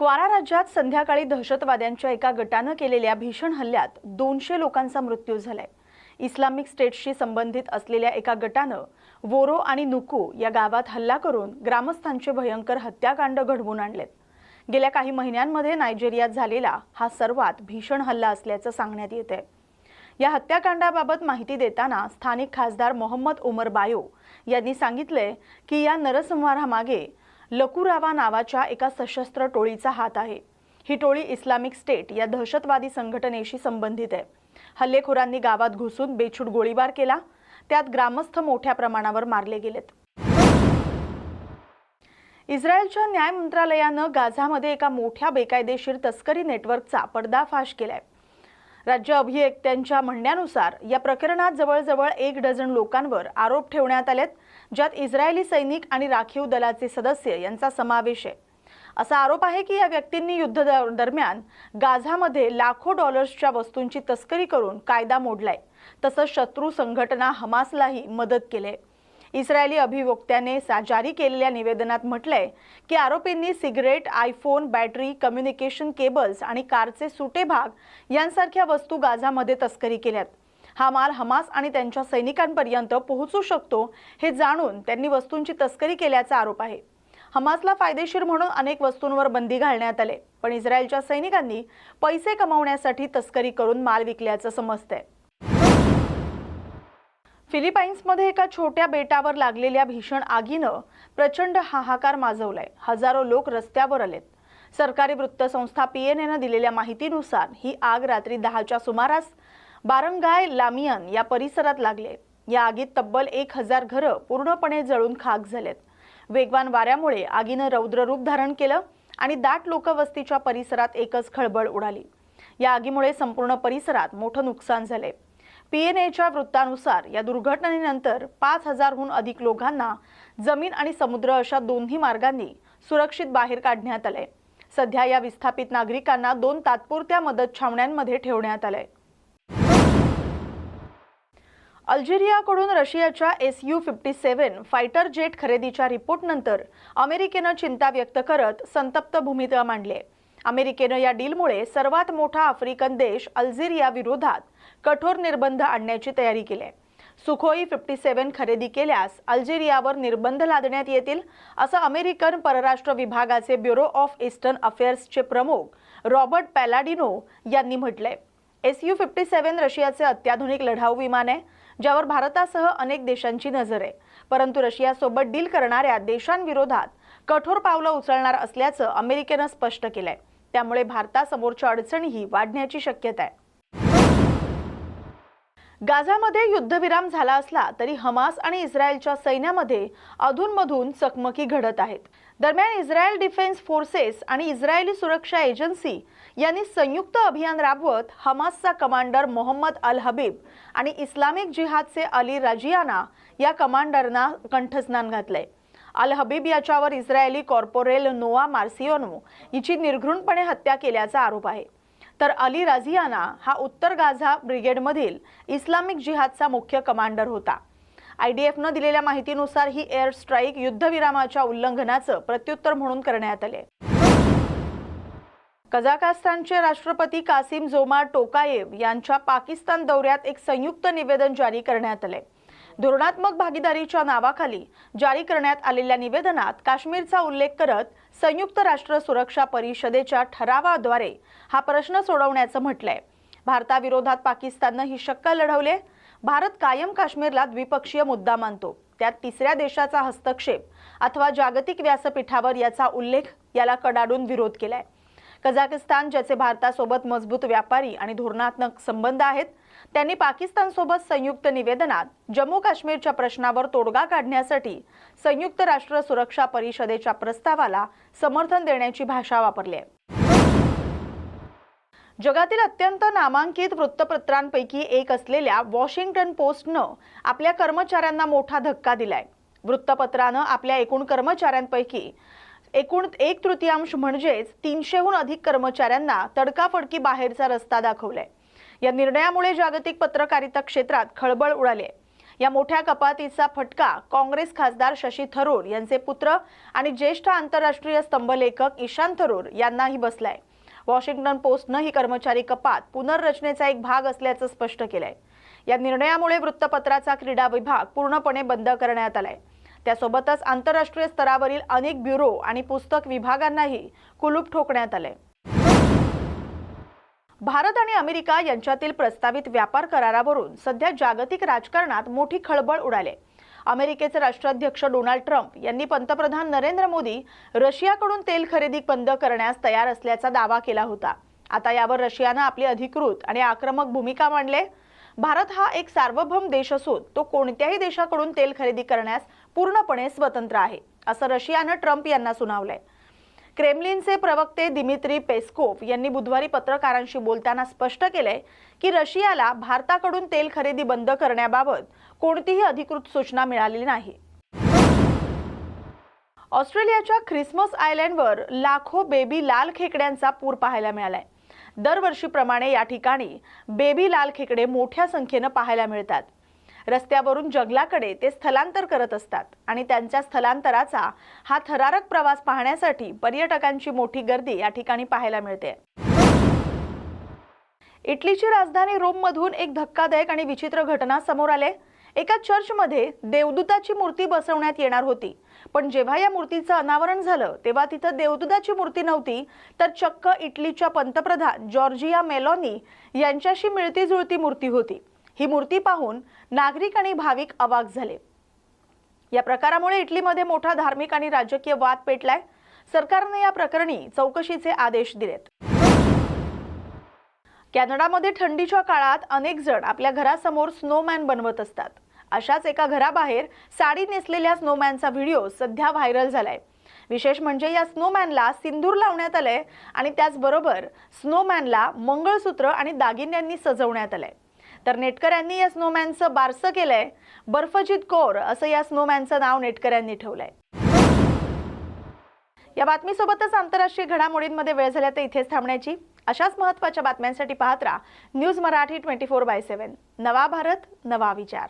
क्वारा राज्यात संध्याकाळी दहशतवाद्यांच्या एका गटानं केलेल्या भीषण हल्ल्यात दोनशे लोकांचा मृत्यू झालाय. इस्लामिक स्टेटशी संबंधित असलेल्या एका गटानं वोरो आणि नुकू या गावात हल्ला करून ग्रामस्थांचे भयंकर हत्याकांड घडवून आणलेत. गेल्या काही महिन्यांमध्ये नायजेरियात झालेला हा सर्वात भीषण हल्ला असल्याचं सांगण्यात येत आहे या हत्याकांडाबाबत माहिती देताना स्थानिक खासदार मोहम्मद उमर बायो यांनी सांगितले की या नरसंहारामागे लकुरावा नावाच्या एका सशस्त्र टोळीचा हात आहे. ही टोळी इस्लामिक स्टेट या दहशतवादी संघटनेशी संबंधित आहे. हल्लेखोरांनी गावात घुसून बेछूट गोळीबार केला. त्यात ग्रामस्थ मोठ्या प्रमाणावर मारले गेलेत. इस्रायलच्या न्याय मंत्रालयानं गाझामध्ये एका मोठ्या बेकायदेशीर तस्करी नेटवर्कचा पर्दाफाश केलाय. राज्य अभियंत्यांच्या म्हणण्यानुसार या प्रकरणात जवळजवळ एक डझन लोकांवर आरोप ठेवण्यात आलेत. ज्यात इस्रायली सैनिक आणि राखीव दलाचे सदस्य यांचा समावेश आहे. असा आरोप आहे की या व्यक्तींनी युद्ध दरम्यान गाझामध्ये लाखो डॉलर्सच्या वस्तूंची तस्करी करून कायदा मोडलाय. तसंच शत्रू संघटना हमासलाही मदत केले इस्रायली अभिवक्त्याने सा- जारी केलेल्या निवेदनात म्हटलंय की आरोपींनी cigarette iPhone battery communication cables आणि कारचे सुटे भाग यांसारख्या वस्तू गाझामध्ये तस्करी केल्यात. हा माल हमास आणि त्यांच्या सैनिकांपर्यंत पोहोचू शकतो हे जाणून त्यांनी वस्तूंची तस्करी केल्याचा आरोप आहे. हमासला फायदेशीर म्हणून अनेक वस्तूंवर बंदी घालण्यात आले पण इस्रायलच्या सैनिकांनी पैसे कमावण्यासाठी तस्करी करून माल विकल्याचं समजतंय. फिलिपाईन्समध्ये एका छोट्या बेटावर लागलेल्या भीषण आगीनं प्रचंड हाहाकार माजवलाय. हजारो लोक रस्त्यावर आलेत. सरकारी वृत्तसंस्था पी एन एनं दिलेल्या माहितीनुसार ही आग रात्री दहाच्या सुमारास बारंगाय लामियन या परिसरात लागले. या आगीत तब्बल एक हजार घरं पूर्णपणे जळून खाक झालेत. वेगवान वाऱ्यामुळे आगीनं रौद्ररूप धारण केलं आणि दाट लोकवस्तीच्या परिसरात एकच खळबळ उडाली. या आगीमुळे संपूर्ण परिसरात मोठं नुकसान झाले. पीएनएच्या वृत्तानुसार या दुर्घटनेनंतर पाच हजारहून अधिक लोकांना जमीन आणि समुद्र अशा दोन्ही मार्गांनी सुरक्षित बाहेर काढण्यात आलंय सध्या या विस्थापित नागरिकांना दोन तात्पुरत्या मदत छावण्यांमध्ये ठेवण्यात आलंय. अल्जेरियाकडून रशियाच्या S U fifty seven fighter jet खरेदीच्या रिपोर्टनंतर अमेरिकेनं चिंता व्यक्त करत संतप्त भूमिका मांडली. आहे. अमेरिकेनं या डीलमुळे सर्वात मोठा आफ्रिकन देश अल्जेरिया विरोधात कठोर निर्बंध आणण्याची तयारी केली. आहे सुखोई फिफ्टी सेव्हन खरेदी केल्यास अल्जेरियावर निर्बंध लादण्यात येतील असं अमेरिकन परराष्ट्र विभागाचे ब्युरो ऑफ ईस्टर्न अफेअर्सचे प्रमुख रॉबर्ट पॅलाडिनो यांनी म्हटलंय. एस यू फिफ्टी सेव्हन रशियाचे अत्याधुनिक लढाऊ विमान आहे. ज्यावर भारतासह अनेक देशांची नजर आहे. परंतु रशियासोबत डील करणाऱ्या देशांविरोधात कठोर पावलं उचलणार असल्याचं अमेरिकेनं स्पष्ट केलंय. त्यामुळे भारतासमोरच्या अडचणीही वाढण्याची शक्यता आहे. गाझामध्ये युद्धविराम झाला असला तरी हमास आणि इस्रायलच्या सैन्यामध्ये अधूनमधून चकमकी घडत आहेत. दरम्यान इस्रायल डिफेन्स फोर्सेस आणि इस्रायली सुरक्षा एजन्सी यांनी संयुक्त अभियान राबवत हमासचा कमांडर मोहम्मद अल हबीब आणि इस्लामिक जिहादचे अली राजियाना या कमांडरना कंठस्नान घातलंय. अल हबीब याच्यावर इस्रायली कॉर्पोरेल नोआ मार्सिओनो हिची निर्घृणपणे हत्या केल्याचा आरोप आहे. तर अली राझियाना हा उत्तर गाझा ब्रिगेडमधील इस्लामिक जिहादचा मुख्य कमांडर होता. आयडीएफनं दिलेल्या माहितीनुसार ही एअर स्ट्राईक युद्धविरामाच्या उल्लंघनाचं प्रत्युत्तर म्हणून करण्यात आले. कझाकस्तानचे राष्ट्रपती कासिम जोमा टोकायेव यांच्या पाकिस्तान दौऱ्यात एक संयुक्त निवेदन जारी करण्यात आले धोरणात्मक भागीदारीच्या नावाखाली जारी करण्यात आलेल्या निवेदनात काश्मीरचा उल्लेख करत संयुक्त राष्ट्र सुरक्षा परिषदेच्या ठरावाद्वारे हा प्रश्न सोडवण्याचं म्हटलंय. भारताविरोधात पाकिस्ताननं ही शक्कल लढवले. भारत कायम काश्मीरला द्विपक्षीय मुद्दा मानतो. त्यात तिसऱ्या देशाचा हस्तक्षेप अथवा जागतिक व्यासपीठावर याचा उल्लेख याला कडाडून विरोध केलाय. कझाकिस्तान ज्याचे भारतासोबत मजबूत व्यापारी आणि धोरणात्मक संबंध आहेत त्यांनी पाकिस्तानसोबत संयुक्त निवेदनात जम्मू काश्मीरच्या प्रश्नावर तोडगा काढण्यासाठी संयुक्त राष्ट्र सुरक्षा परिषदेच्या प्रस्तावाला समर्थन देण्याची भाषा वापरली आहे. जगातील अत्यंत नामांकित वृत्तपत्रांपैकी एक असलेल्या वॉशिंग्टन पोस्टनं आपल्या कर्मचाऱ्यांना मोठा धक्का दिलाय. वृत्तपत्रानं आपल्या एकूण कर्मचाऱ्यांपैकी एकूण एक तृतीयांश म्हणजेच तीनशेहून अधिक कर्मचाऱ्यांना तडकाफडकी बाहेरचा रस्ता दाखवलाय. या निर्णयामुळे जागतिक पत्रकारिता क्षेत्रात खळबळ उडाली आहे. या मोठ्या कपातीचा फटका काँग्रेस खासदार शशी थरूर यांचे पुत्र आणि ज्येष्ठ आंतरराष्ट्रीय स्तंभलेखक ईशान थरूर यांनाही बसलाय. वॉशिंग्टन पोस्टनं ही कर्मचारी कपात पुनर्रचनेचा एक भाग असल्याचं स्पष्ट केलंय. या निर्णयामुळे वृत्तपत्राचा क्रीडा विभाग पूर्णपणे बंद करण्यात आलाय. त्यासोबतच आंतरराष्ट्रीय स्तरावरील अनेक ब्युरो आणि पुस्तक विभागांनाही कुलूप ठोकण्यात आलंय. भारत आणि अमेरिका यांच्यातील प्रस्तावित व्यापार करारावरून सध्या जागतिक राजकारणात मोठी खळबळ उडाली. अमेरिकेचे राष्ट्राध्यक्ष डोनाल्ड ट्रम्प यांनी पंतप्रधान नरेंद्र मोदी रशियाकडून तेल खरेदी बंद करण्यास तयार असल्याचा दावा केला होता. आता यावर रशियानं आपली अधिकृत आणि आक्रमक भूमिका मांडले. भारत हा एक सार्वभौम देश असून तो कोणत्याही देशाकडून तेल खरेदी करण्यास पूर्णपणे स्वतंत्र आहे असं रशियानं ट्रम्प यांना सुनावलंय. क्रेमलिनचे प्रवक्ते दिमित्री पेस्कोव यांनी बुधवारी पत्रकारांशी बोलताना स्पष्ट केलंय की रशियाला भारताकडून तेल खरेदी बंद करण्याबाबत कोणतीही अधिकृत सूचना मिळालेली नाही. ऑस्ट्रेलियाच्या ख्रिसमस आयलँडवर लाखो बेबी लाल खेकड्यांचा पूर पाहायला मिळालाय. दरवर्षीप्रमाणे या ठिकाणी बेबी लाल खेकडे मोठ्या संख्येनं पाहायला मिळतात. रस्त्यावरून जंगलाकडे ते स्थलांतर करत असतात आणि त्यांच्या स्थलांतराचा हा थरारक प्रवास पाहण्यासाठी पर्यटकांची मोठी गर्दी या ठिकाणी पाहायला मिळते. इटलीची राजधानी रोममधून एक धक्कादायक आणि विचित्र घटना समोर आले. एका चर्चमध्ये देवदूताची मूर्ती बसवण्यात येणार होती. पण जेव्हा या मूर्तीचं अनावरण झालं तेव्हा तिथं देवदूताची मूर्ती नव्हती तर चक्क इटलीच्या पंतप्रधान जॉर्जिया मेलॉनी यांच्याशी मिळती जुळती मूर्ती होती. ही मूर्ती पाहून नागरिक आणि भाविक अवाक झाले. या प्रकारामुळे इटलीमध्ये मोठा धार्मिक आणि राजकीय वाद पेटलाय. सरकारने या प्रकरणी चौकशीचे आदेश दिलेत. कॅनडामध्ये थंडीच्या काळात अनेक जण आपल्या घरासमोर स्नोमॅन बनवत असतात. अशाच एका घराबाहेर साडी नेसलेल्या स्नोमॅनचा व्हिडिओ सध्या व्हायरल झालाय. विशेष म्हणजे या स्नोमॅनला सिंदूर लावण्यात आलंय आणि त्याचबरोबर स्नोमॅनला मंगळसूत्र आणि दागिन्यांनी सजवण्यात आलंय. तर नेटकऱ्यांनी या स्नोमॅनचं बारसं केलंय. बर्फजित कौर असं या स्नोमॅनचं नाव नेटकऱ्यांनी ठेवलंय. या बातमीसोबतच आंतरराष्ट्रीय घडामोडींमध्ये वेळ झाल्या तर इथेच थांबण्याची. अशाच महत्त्वाच्या बातम्यांसाठी पाहत राहा news Marathi twenty four by seven. नवा भारत नवा विचार.